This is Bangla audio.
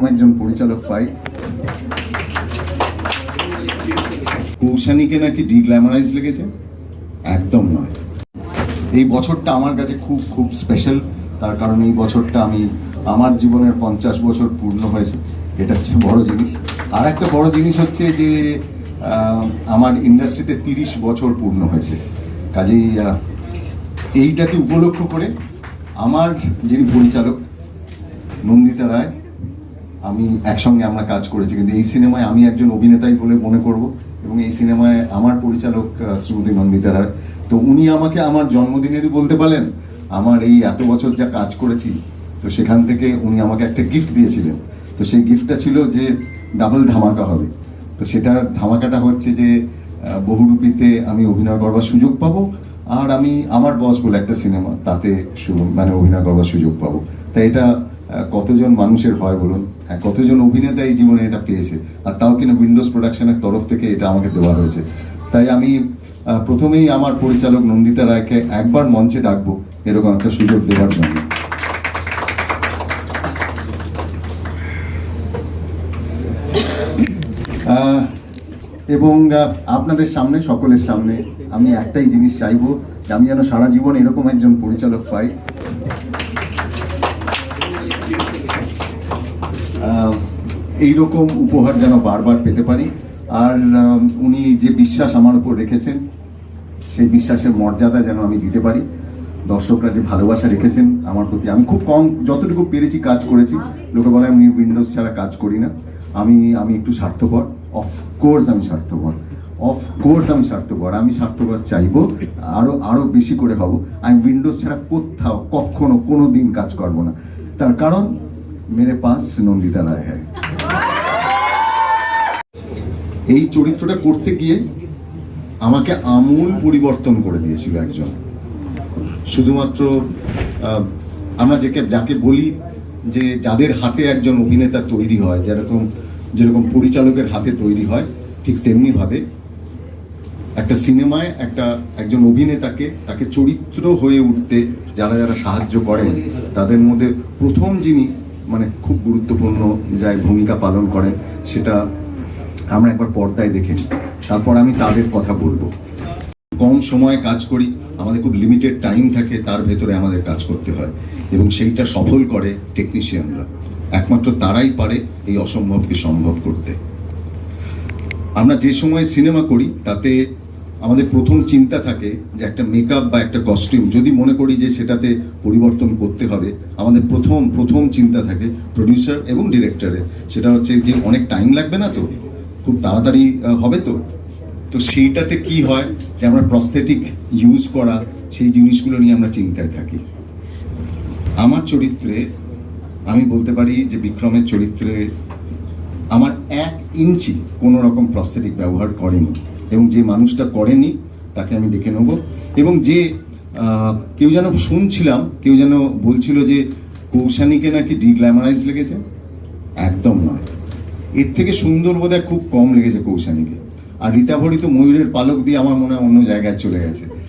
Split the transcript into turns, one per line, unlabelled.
এরকম একজন পরিচালক পাই। কৌশানীকে নাকি ডিগ্ল্যামারাইজ লেগেছে? একদম নয়। এই বছরটা আমার কাছে খুব খুব স্পেশাল তার কারণ এই বছরটা আমি, আমার জীবনের পঞ্চাশ বছর পূর্ণ হয়েছে। এটা হচ্ছে বড় জিনিস। আর একটা বড় জিনিস হচ্ছে যে আমার ইন্ডাস্ট্রিতে তিরিশ বছর পূর্ণ হয়েছে। কাজেই এইটাকে উপলক্ষ করে আমার যিনি পরিচালক, নন্দিতা রায় আমি একসঙ্গে আমরা কাজ করেছি, কিন্তু এই সিনেমায় আমি একজন অভিনেতাই বলে মনে করব এবং এই সিনেমায় আমার পরিচালক শ্রীমতী নন্দিতা রায়। তো উনি আমাকে আমার জন্মদিনেরই বলতে পারলেন, আমার এই এত বছর যা কাজ করেছি, তো সেখান থেকে উনি আমাকে একটা গিফট দিয়েছিলেন। তো সেই গিফটটা ছিল যে ডাবল ধামাকা হবে। তো সেটার ধামাকাটা হচ্ছে যে বহুরূপীতে আমি অভিনয় করবার সুযোগ পাবো আর আমি আমার বস বলে একটা সিনেমা, তাতে মানে অভিনয় করবার সুযোগ পাবো। তাই এটা কতজন মানুষের হয় বলুন? হ্যাঁ, কতজন অভিনেতা এই জীবনে এটা পেয়েছে? আর তাও কিনা উইন্ডোজ প্রোডাকশনের তরফ থেকে এটা আমাকে দেওয়া হয়েছে। তাই আমি প্রথমেই আমার পরিচালক নন্দিতা রায়কে একবার মঞ্চে ডাকবো এরকম একটা সুযোগ দেওয়ার জন্য। এবং আপনাদের সামনে সকলের সামনে আমি একটাই জিনিস চাইব আমি যেন সারা জীবন এরকম একজন পরিচালক পাই। আহ, এইরকম উপহার যেন বারবার পেতে পারি। আর উনি যে বিশ্বাস আমার উপর রেখেছেন সেই বিশ্বাসের মর্যাদা যেন আমি দিতে পারি। দর্শকরা যে ভালোবাসা রেখেছেন আমার প্রতি আমি খুব কম যতটুকু পেরেছি কাজ করেছি। লোকে বলে আমি উইন্ডোজ ছাড়া কাজ করি না। আমি আমি একটু স্বার্থপর। অফকোর্স আমি স্বার্থপর। অফকোর্স আমি স্বার্থপর। আমি স্বার্থপর চাইব আরও আরও বেশি করে হব। আমি উইন্ডোজ ছাড়া কোথাও কখনো কোনো দিন কাজ করব না। তার কারণ মেরে পাস নন্দিতা রায় হ্যাঁ এই চরিত্রটা করতে গিয়ে আমাকে আমূল পরিবর্তন করে দিয়েছিল একজন। শুধুমাত্র আমরা যাকে যাকে বলি যে যাদের হাতে একজন অভিনেতা তৈরি হয়, যেরকম যেরকম পরিচালকের হাতে তৈরি হয়, ঠিক তেমনিভাবে একটা সিনেমায় একটা একজন অভিনেতাকে তাকে চরিত্র হয়ে উঠতে যারা যারা সাহায্য করেন, তাদের মধ্যে প্রথম যিনি মানে খুব গুরুত্বপূর্ণ যাই ভূমিকা পালন করেন সেটা আমরা একবার পর্দায় দেখে তারপর আমি তাদের কথা বলব। কম সময়ে কাজ করি, আমাদের খুব লিমিটেড টাইম থাকে, তার ভেতরে আমাদের কাজ করতে হয়। এবং সেইটা সফল করে টেকনিশিয়ানরা একমাত্র তারাই পারে এই অসম্ভবকে সম্ভব করতে। আমরা যে সময় সিনেমা করি, তাতে আমাদের প্রথম চিন্তা থাকে যে একটা মেকআপ বা একটা কস্টিউম যদি মনে করি যে সেটাতে পরিবর্তন করতে হবে, আমাদের প্রথম প্রথম চিন্তা থাকে প্রডিউসার এবং ডিরেক্টরের সেটা হচ্ছে যে অনেক টাইম লাগবে না তো? খুব তাড়াতাড়ি হবে তো? তো সেইটাতে কি হয় যে আমরা প্রস্থেটিক ইউজ করা, সেই জিনিসগুলো নিয়ে আমরা চিন্তায় থাকি। আমার চরিত্রে, আমি বলতে পারি যে বিক্রমের চরিত্রে আমার এক ইঞ্চি কোনো রকম প্রস্থেটিক ব্যবহার করেনি। এবং যে মানুষটা করেনি, তাকে আমি ডেকে নেব। এবং যে কেউ যেন শুনছিলাম, কেউ যেন বলছিল যে, কৌশানীকে নাকি ডিগ্ল্যামারাইজ লেগেছে? একদম নয়। এর থেকে সুন্দর বোধহয় খুব কম লেগেছে কৌশানীকে। আর রীতাভরি তো ময়ূরের পালক দিয়ে আমার মনে হয় অন্য জায়গায় চলে গেছে।